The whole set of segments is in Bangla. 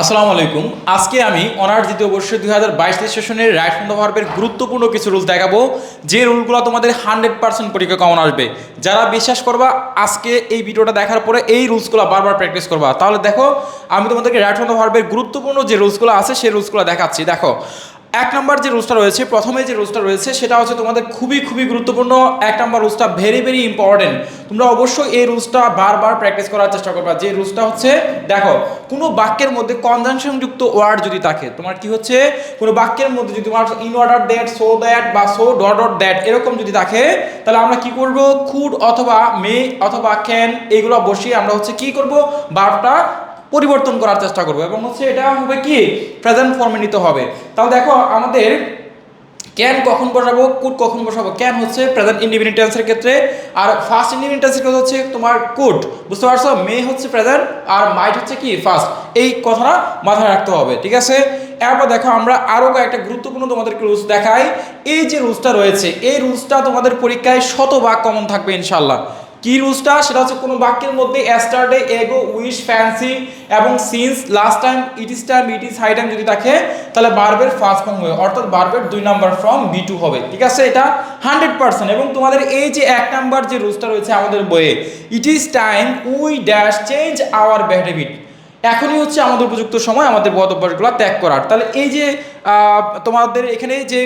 আসসালামু আলাইকুম। আজকে আমি অনার্স দ্বিতীয় বর্ষের দুই হাজার বাইশ সেশনের রাইট দ্য ভার্বের গুরুত্বপূর্ণ কিছু রুলস দেখাবো। যে রুলগুলো তোমাদের হান্ড্রেড পার্সেন্ট পরীক্ষা কমন আসবে। যারা বিশ্বাস করবা, আজকে এই ভিডিওটা দেখার পরে এই রুলসগুলো বারবার প্র্যাকটিস করবা। তাহলে দেখো, আমি তোমাদেরকে রাইট দ্য ভার্বের গুরুত্বপূর্ণ যে রুলসগুলো আছে, সেই রুলসগুলো দেখাচ্ছি। দেখো এক নম্বর যে রুলসটা রয়েছে, প্রথমে যে রুলসটা রয়েছে, সেটা হচ্ছে তোমাদের খুবই খুবই গুরুত্বপূর্ণ। এক নম্বর রুলসটা ভেরি ভেরি ইম্পর্টেন্ট তোমরা অবশ্যই এই রুলসটা বারবার প্র্যাকটিস করার চেষ্টা করবা। যে রুলসটা হচ্ছে, দেখো, কোনো বাক্যের মধ্যে কনজাংশন যুক্ত ওয়ার্ড যদি থাকে, তোমার কি হচ্ছে? কোনো বাক্যের মধ্যে যদি তোমার in order that so that বা সো ডট ডট দ্যাট এরকম যদি থাকে, তাহলে আমরা কি করব? খুড অথবা মে অথবা ক্যান এগুলো বসিয়ে আমরা হচ্ছে কি করব? বারটা পরিবর্তন করার চেষ্টা করব। এবং হচ্ছে এটা হবে কি? প্রেজেন্ট ফর্মে নিতে হবে। তাহলে দেখো, আমাদের ক্যান কখন বসাবো কুড কখন বসাবো? ক্যান হচ্ছে প্রেজেন্ট ইন্ডিপেন্ডেন্ট ক্ষেত্রে, আর ফার্স্ট ইন্ডিপেন্ডেন্ট ক্ষেত্রে হচ্ছে তোমার কুড বুঝতে পারছ? মে হচ্ছে প্রেজেন্ট আর মাইট হচ্ছে কি? ফার্স্ট এই কথাটা মাথায় রাখতে হবে, ঠিক আছে? এরপর দেখো, আমরা আরও কয়েকটা গুরুত্বপূর্ণ তোমাদেরকে রুলস দেখাই। এই যে রুলসটা রয়েছে, এই রুলসটা তোমাদের পরীক্ষায় শতভাগ কমন থাকবে ইনশাল্লাহ কি রুলসটা? সেটা হচ্ছে কোনো বাক্যের মধ্যে অ্যাস্টারডে এগো উইশ ফ্যান্সি এবং since last time it is time it is high time যদি থাকে, তাহলে বার্বের ফার্স্ট ফর্ম হবে, অর্থাৎ বার্বের দুই নাম্বার ফর্ম বি টু হবে। ঠিক আছে? এটা হান্ড্রেড পার্সেন্ট এবং তোমাদের এই যে এক নাম্বার যে রুলসটা রয়েছে আমাদের বইয়ে it is time we dash change our bad এখনই হচ্ছে আমাদের উপযুক্ত সময় আমাদের বদ অভ্যাসগুলো ত্যাগ করার। তাহলে এই যে তোমাদের এখানে যে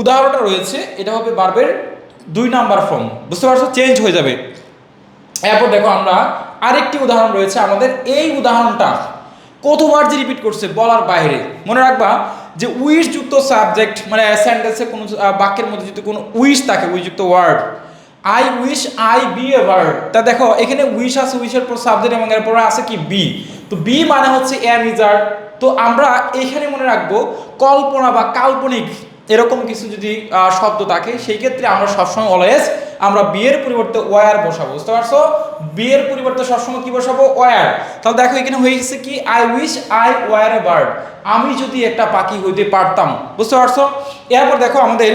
উদাহরণটা রয়েছে, এটা হবে বার্বের দুই নাম্বার ফর্ম বুঝতে পারছ? চেঞ্জ হয়ে যাবে। এরপর দেখো আমরা আরেকটি উদাহরণ রয়েছে। আমাদের এই উদাহরণটা কতবার যে রিপিট করছে বলার বাইরে। মনে রাখবা যে উইশ যুক্ত সাবজেক্ট মানে সেন্টেন্সে কোনো বাক্যের মধ্যে যদি কোনো উইশ থাকে, উইশ যুক্ত word I wish I be a word তা দেখো, এখানে উইশ আছে, উইশের পর সাবজেক্ট এবং এরপরে আছে কি? বি তো বি মানে হচ্ছে এম ইজার তো আমরা এখানে মনে রাখব কল্পনা বা কাল্পনিক এরকম কিছু যদি শব্দ থাকে, সেই ক্ষেত্রে আমরা সবসময় অলওয়েজ আমরা বিয়ের পরিবর্তে ওয়ার বসাবো, বুঝতে পারছ? বিয়ের পরিবর্তে সবসময় কি বসাবো? ওয়ার তাহলে দেখো, এখানে হয়ে গেছে কি I wish I were a bird আমি যদি একটা পাখি হইতে পারতাম, বুঝতে পারছ? এরপর দেখো আমাদের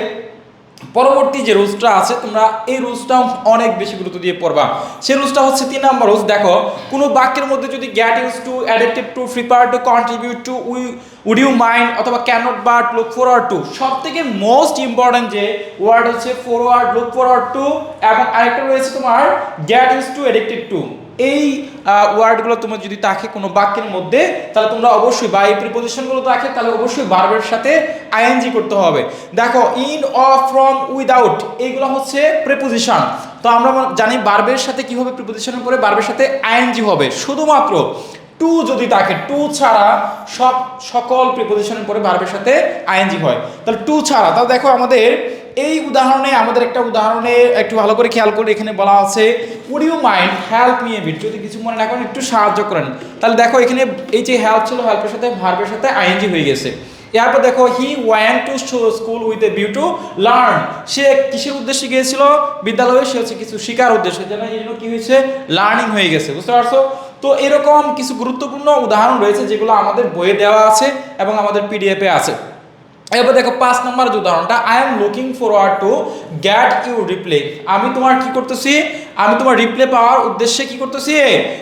পরবর্তী যে রুলসটা আছে, তোমরা এই রুলসটা অনেক বেশি গুরুত্ব দিয়ে পড়বা। সেই রুলসটা হচ্ছে তিন নম্বর রুলস দেখো, কোনো বাক্যের মধ্যে যদি get use to addicted to prefer to contribute to we would you mind অথবা cannot but look forward to সব থেকে মোস্ট ইম্পর্টেন্ট যে ওয়ার্ড হচ্ছে ফরওয়ার্ড লুক ফরওয়ার্ড টু এবং আরেকটা রয়েছে তোমার get use to addicted to এই ওয়ার্ডগুলো তোমার যদি থাকে কোনো বাক্যের মধ্যে, তাহলে তোমরা অবশ্যই বা এই প্রিপোজিশনগুলো থাকে তাহলে অবশ্যই বারবের সাথে আইএনজি করতে হবে। দেখো ইন অফ ফ্রম উইদাউট এইগুলো হচ্ছে প্রিপোজিশন তো আমরা জানি বারবের সাথে কি হবে প্রিপোজিশনের পরে বারবের সাথে আইএনজি হবে। শুধুমাত্র টু যদি থাকে টু ছাড়া সব, সকল প্রিপোজিশনের পরে বারবের সাথে আইএনজি হয়। তাহলে টু ছাড়া, তাহলে দেখো আমাদের এই উদাহরণে, আমাদের একটা উদাহরণে একটু ভালো করে খেয়াল করে এখানে বলা আছে would you mind help me a bit যদি কিছু মনে না করেন, একটু সাহায্য করেন। তাহলে দেখো, এখানে এই যে হেল্প ছিল হেল্পের সাথে ভার্বের সাথে আইএনজি হয়ে গেছে। এরপর দেখো he went to school with a view to learn সে কিসের উদ্দেশ্যে গিয়েছিল? বিদ্যালয়ে সে হচ্ছে কিছু শিকার উদ্দেশ্যে। যেন এই জন্য কি হয়েছে? লার্নিং হয়ে গেছে, বুঝতে পারছ? তো এরকম কিছু গুরুত্বপূর্ণ উদাহরণ রয়েছে, যেগুলো আমাদের বইয়ে দেওয়া আছে এবং আমাদের পিডিএফে আছে। এবার দেখো পাঁচ নম্বর যে উদাহরণটা I am looking forward to get you reply আমি তোমার কি করতেছি? আমি তোমার রিপ্লে পাওয়ার উদ্দেশ্যে কি করতেছি?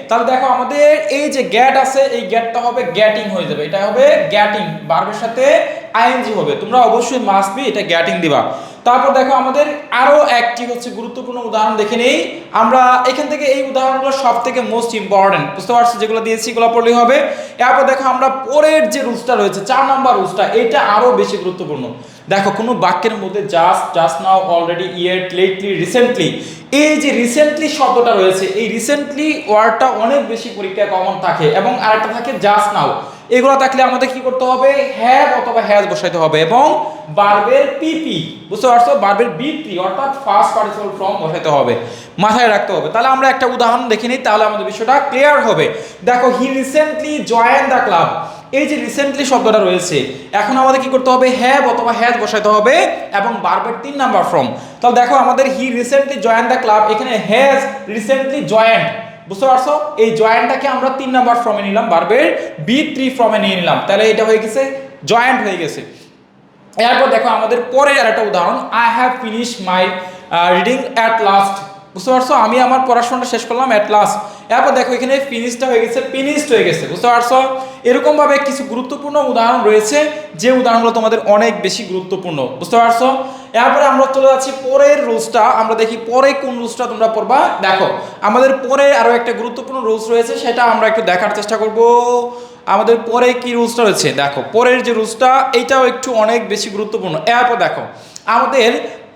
তাহলে দেখো আমাদের এই যে গ্যাট আছে, এই গ্যাটটা হবে গ্যাটিং হয়ে যাবে। এটা হবে গ্যাটিং বার্বের সাথে আইএনজি হবে, তোমরা অবশ্যই মাস্ট বি এটা গ্যাটিং দিবা। তারপর দেখো আমাদের আরও একটি হচ্ছে গুরুত্বপূর্ণ উদাহরণ দেখে নেই। আমরা এখান থেকে এই উদাহরণগুলো সব থেকে মোস্ট ইম্পর্টেন্ট বুঝতে পারছি? যেগুলো দিয়েছি, এগুলো পড়লেই হবে। এরপর দেখো আমরা পরের যে রুলসটা রয়েছে, চার নম্বর রুলসটা এটা আরও বেশি গুরুত্বপূর্ণ। দেখো, কোনো বাক্যের মধ্যে just just now already yet lately recently এই যে রিসেন্টলি শব্দটা রয়েছে, এই রিসেন্টলি ওয়ার্ডটা অনেক বেশি পরীক্ষায় কমন থাকে এবং আরেকটা থাকে জাস্ট নাও এগুলো থাকলে আমাদের কি করতে হবে? হ্যাভ অথবা হ্যাজ বসাইতে হবে এবং বার্বের পিপি বুঝতে পারছ? বার্বের বিপি অর্থাৎ ফার্স্ট পার্টিসিপাল ফর্ম বসাইতে হবে, মাথায় রাখতে হবে। তাহলে আমরা একটা উদাহরণ দেখে নিই, তাহলে আমাদের বিষয়টা ক্লিয়ার হবে। দেখো he recently join the club এই যে রিসেন্টলি শব্দটা রয়েছে, এখন আমাদের কি করতে হবে? হ্যাভ অথবা হ্যাজ বসাইতে হবে এবং বার্বের তিন নাম্বার ফর্ম তাহলে দেখো, আমাদের he recently join the club এখানে হ্যাজ রিসেন্টলি জয়েন্ট বুঝতে পারছ? এই জয়েন্টটাকে আমরা তিন নাম্বার ফর্মে নিলাম বার্বের বি থ্রি ফর্মে নিয়ে নিলাম। তাহলে এটা হয়ে গেছে জয়েন্ট হয়ে গেছে। এরপর দেখো, আমাদের পরে আর একটা উদাহরণ I have finish my reading at last বুঝতে পারছ? আমি আমার পড়াশোনাটা শেষ করলাম অ্যাট লাস্ট এরপর দেখো, এখানে ফিনিশটা হয়ে গেছে ফিনিশড হয়ে গেছে, বুঝতে পারছ? এরকমভাবে কিছু গুরুত্বপূর্ণ উদাহরণ রয়েছে, যে উদাহরণগুলো তোমাদের অনেক বেশি গুরুত্বপূর্ণ, বুঝতে পারছ? এরপরে আমরা চলে যাচ্ছি পরের রুলসটা আমরা দেখি পরে কোন রুলসটা তোমরা পড়বা। দেখো, আমাদের পরে আরও একটা গুরুত্বপূর্ণ রুলস রয়েছে, সেটা আমরা একটু দেখার চেষ্টা করব। আমাদের পরে কি রুলসটা রয়েছে? দেখো, পরের যে রুলসটা এইটাও একটু অনেক বেশি গুরুত্বপূর্ণ। এরপর দেখো, আমাদের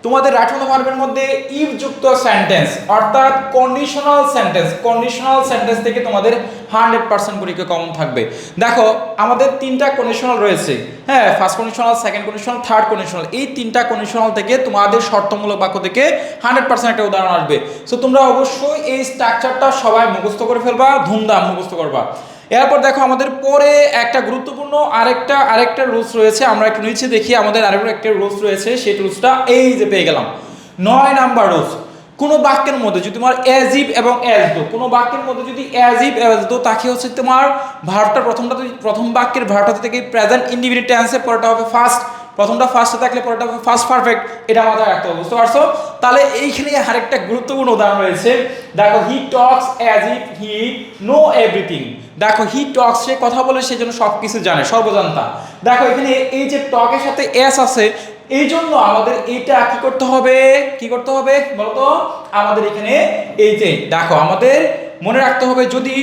তোমাদের রাঠুন ভার্বের মধ্যে ইফ যুক্ত সেন্টেন্স অর্থাৎ কন্ডিশনাল সেন্টেন্স কন্ডিশনাল সেন্টেন্স থেকে তোমাদের হান্ড্রেড পার্সেন্ট পরীক্ষা কমন থাকবে? দেখো, আমাদের তিনটা কন্ডিশনাল রয়েছে। হ্যাঁ first conditional second conditional third conditional এই তিনটা কন্ডিশনাল থেকে তোমাদের শর্তমূলক বাক্য থেকে হান্ড্রেড পার্সেন্ট একটা উদাহরণ আসবে। সো তোমরা অবশ্যই এই স্ট্রাকচারটা সবাই মুখস্থ করে ফেলবা, ধুমধাম মুখস্থ করবা। এরপর দেখো আমাদের পরে একটা গুরুত্বপূর্ণ আরেকটা আরেকটা রুলস রয়েছে। আমরা একটু নিচে দেখি, আমাদের আরেকটা একটা রুলস রয়েছে, সেই রুলসটা এই যে পেয়ে গেলাম। নয় নাম্বার রুলস কোনো বাক্যের মধ্যে যদি তোমার অ্যাজিভ এবং অ্যাজ দো কোনো বাক্যের মধ্যে যদি অ্যাজিভ অ্যাজ দো তাকে হচ্ছে তোমার ভার্বটা প্রথমটা প্রথম বাক্যের ভার্বটা থেকে প্রেজেন্ট ইন্ডিভিনিট টেন্সে পরেটা হবে ফার্স্ট প্রথমটা ফার্স্টে থাকলে পরেটা হবে ফার্স্ট পারফেক্ট এটা মাথায় রাখতে হবে, বুঝতে পারছ? তাহলে এইখানে আরেকটা গুরুত্বপূর্ণ উদাহরণ রয়েছে। দেখো he talks as if he know everything দেখো হি টক্স সে কথা বলে, সে যেন সব কিছু জানে, সর্বজান্তা। দেখো, এখানে এই যে টকের সাথে এস আছে, এই জন্য আমাদের এইটা কি করতে হবে? কি করতে হবে? বলতো, আমাদের এখানে এই যে, দেখো, আমাদের মনে রাখতে হবে যদি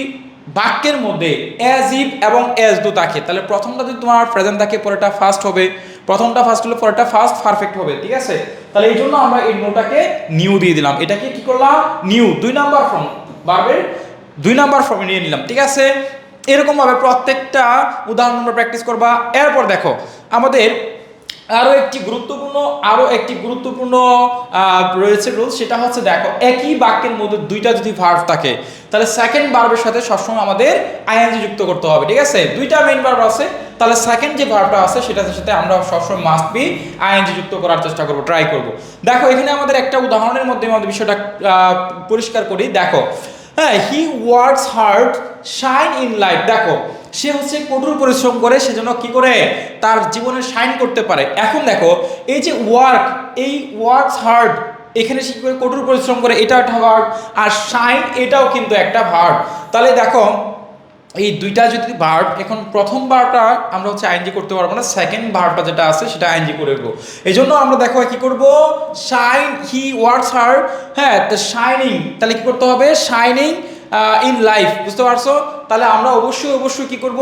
বাক্যের মধ্যে অ্যাজ ইফ এবং অ্যাজ দু থাকে, তাহলে প্রথমটা যদি তোমার প্রেজেন্ট থাকে পরেটা ফার্স্ট হবে। প্রথমটা ফার্স্ট হলে পরেটা ফার্স্ট পারফেক্ট হবে, ঠিক আছে? তাহলে এই জন্য আমরা এই নোটাকে নিউ দিয়ে দিলাম। এটাকে কি করলাম? নিউ দুই নাম্বার ফর্ম বারবের দুই নাম্বার ফর্মে নিয়ে নিলাম, ঠিক আছে? এরকমভাবে প্রত্যেকটা উদাহরণ আমরা প্র্যাকটিস করবা। এরপর দেখো, আমাদের আরও একটি গুরুত্বপূর্ণ আরও একটি গুরুত্বপূর্ণ রয়েছে রুল সেটা হচ্ছে দেখো, একই বাক্যের মধ্যে দুইটা যদি ভার্ভ থাকে, তাহলে সেকেন্ড ভার্বের সাথে সবসময় আমাদের আইএনজি যুক্ত করতে হবে, ঠিক আছে? দুইটা মেইন ভার্ব আছে, তাহলে সেকেন্ড যে ভার্বটা আছে, সেটার সাথে আমরা সবসময় মাস্ট বি আইএনজি যুক্ত করার চেষ্টা করব ট্রাই করব। দেখো, এখানে আমাদের একটা উদাহরণের মধ্যে আমাদের বিষয়টা পরিষ্কার করি। দেখো হ্যাঁ he words hard shine in life দেখো, সে হচ্ছে কঠোর পরিশ্রম করে, সে যেন কি করে? তার জীবনে শাইন করতে পারে। এখন দেখো, এই যে ওয়ার্ক এই ওয়ার্কস হার্ড এখানে সে কঠোর পরিশ্রম করে এটা একটা আর শাইন এটাও কিন্তু একটা ভার্ব তাহলে দেখো এই দুইটা যদি ভার্ব এখন প্রথম ভার্বটা আমরা হচ্ছে আইনজি করতে পারব না সেকেন্ড ভার্বটা যেটা আছে সেটা আইনজি করে দেবো এই জন্য আমরা দেখো কি করব? শাইন হি ওয়ার্ডস হার হ্যাঁ শাইনিং তাহলে কি করতে হবে? শাইনিং ইন লাইফ বুঝতে পারছ? তাহলে আমরা অবশ্যই অবশ্যই কি করব?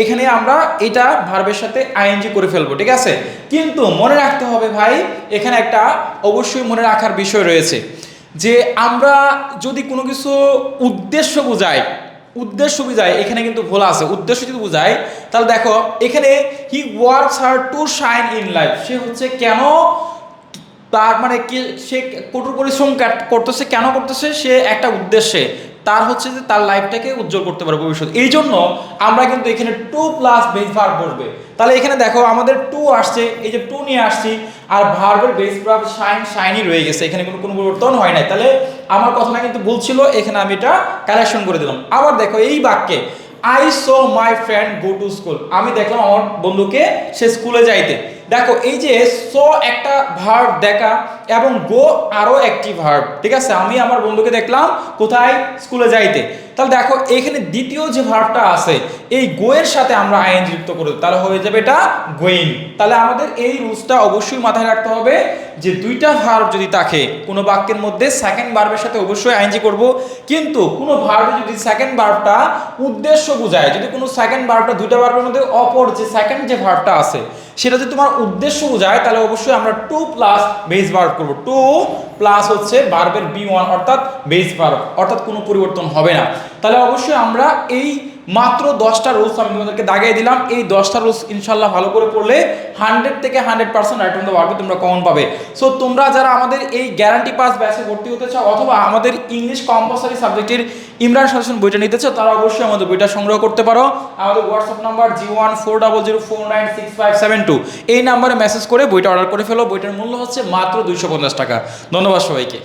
এখানে আমরা এটা ভার্বের সাথে আইএনজি করে ফেলব, ঠিক আছে? কিন্তু মনে রাখতে হবে ভাই, এখানে একটা অবশ্যই মনে রাখার বিষয় রয়েছে। যে আমরা যদি কোনো কিছু উদ্দেশ্য বোঝাই উদ্দেশ্য বুঝায়, এখানে কিন্তু ভুল আছে। উদ্দেশ্য যদি বুঝায়, তাহলে দেখো, এখানে he works hard to shine in life সে হচ্ছে কেন তার মানে সে কঠোর পরিশ্রম করতেছে, কেন করতেছে, সে একটা উদ্দেশ্যে। তার হচ্ছে যে তার লাইফটাকে উজ্জ্বল করতে পারে ভবিষ্যৎ এই জন্য আমরা কিন্তু এখানে টু প্লাস বেস ভার্ব বসবে। তাহলে এখানে দেখো আমাদের টু আসছে, এই যে টু নিয়ে আসছি, আর ভার্বের বেস ভার্ব শাইন শাইনই রয়ে গেছে। এখানে কোনো কোনো পরিবর্তন হয় নাই। তাহলে আমার কথাটা কিন্তু ভুল ছিল, এখানে আমি এটা কালেকশন করে দিলাম। আবার দেখো এই বাক্যে I saw my friend go to school আমি দেখলাম আমার বন্ধুকে সে স্কুলে যাইতে। দেখো, এই যে সো একটা ভার্ব দেখা এবং গো আরও একটি ভার্ব ঠিক আছে? আমি আমার বন্ধুকে দেখলাম কোথায়? স্কুলে যাইতে। তাহলে দেখো, এখানে দ্বিতীয় যে ভার্বটা আছে, এই গোয়ের সাথে আমরা আইন যুক্ত করে। তাহলে হয়ে যাবে এটা গোয়িং তাহলে আমাদের এই রুলসটা অবশ্যই মাথায় রাখতে হবে যে দুইটা ভার্ব যদি থাকে, কোনো বাক্যের মধ্যে সেকেন্ড ভার্বের সাথে অবশ্যই আইনজি করব। কিন্তু কোনো ভার্বে যদি সেকেন্ড ভার্বটা উদ্দেশ্য বোঝায়, যদি কোনো সেকেন্ড ভার্বটা দুইটা ভার্বের মধ্যে অপর যে সেকেন্ড যে ভার্বটা আছে সেটা যদি তোমার উদ্দেশ্য বোঝায় তাহলে অবশ্যই আমরা টু প্লাস বেস ভার্ব করব। টু প্লাস হচ্ছে ভার্বের বি ওয়ান অর্থাৎ বেস ভার্ব অর্থাৎ কোনো পরিবর্তন হবে না। তাহলে অবশ্যই আমরা এই মাত্র দশটা রুলস আমি তোমাদেরকে দাগিয়ে দিলাম। এই দশটা রুলস ইনশাল্লাহ ভালো করে পড়লে হান্ড্রেড থেকে হান্ড্রেড পার্সেন্ট রাইট অন পারবে তোমরা কমন পাবে। সো তোমরা যারা আমাদের এই গ্যারান্টি পাস ব্যাচে ভর্তি হতে চাও অথবা আমাদের ইংলিশ কম্পালসারি সাবজেক্টের ইমরান শাসন বইটা নিতে চাও, তারা অবশ্যই আমাদের বইটা সংগ্রহ করতে পারো। আমাদের WhatsApp number G one four double zero four nine six five seven two এই নাম্বারে মেসেজ করে বইটা অর্ডার করে ফেলো। বইটার মূল্য হচ্ছে মাত্র দুইশো পঞ্চাশ টাকা। ধন্যবাদ সবাইকে।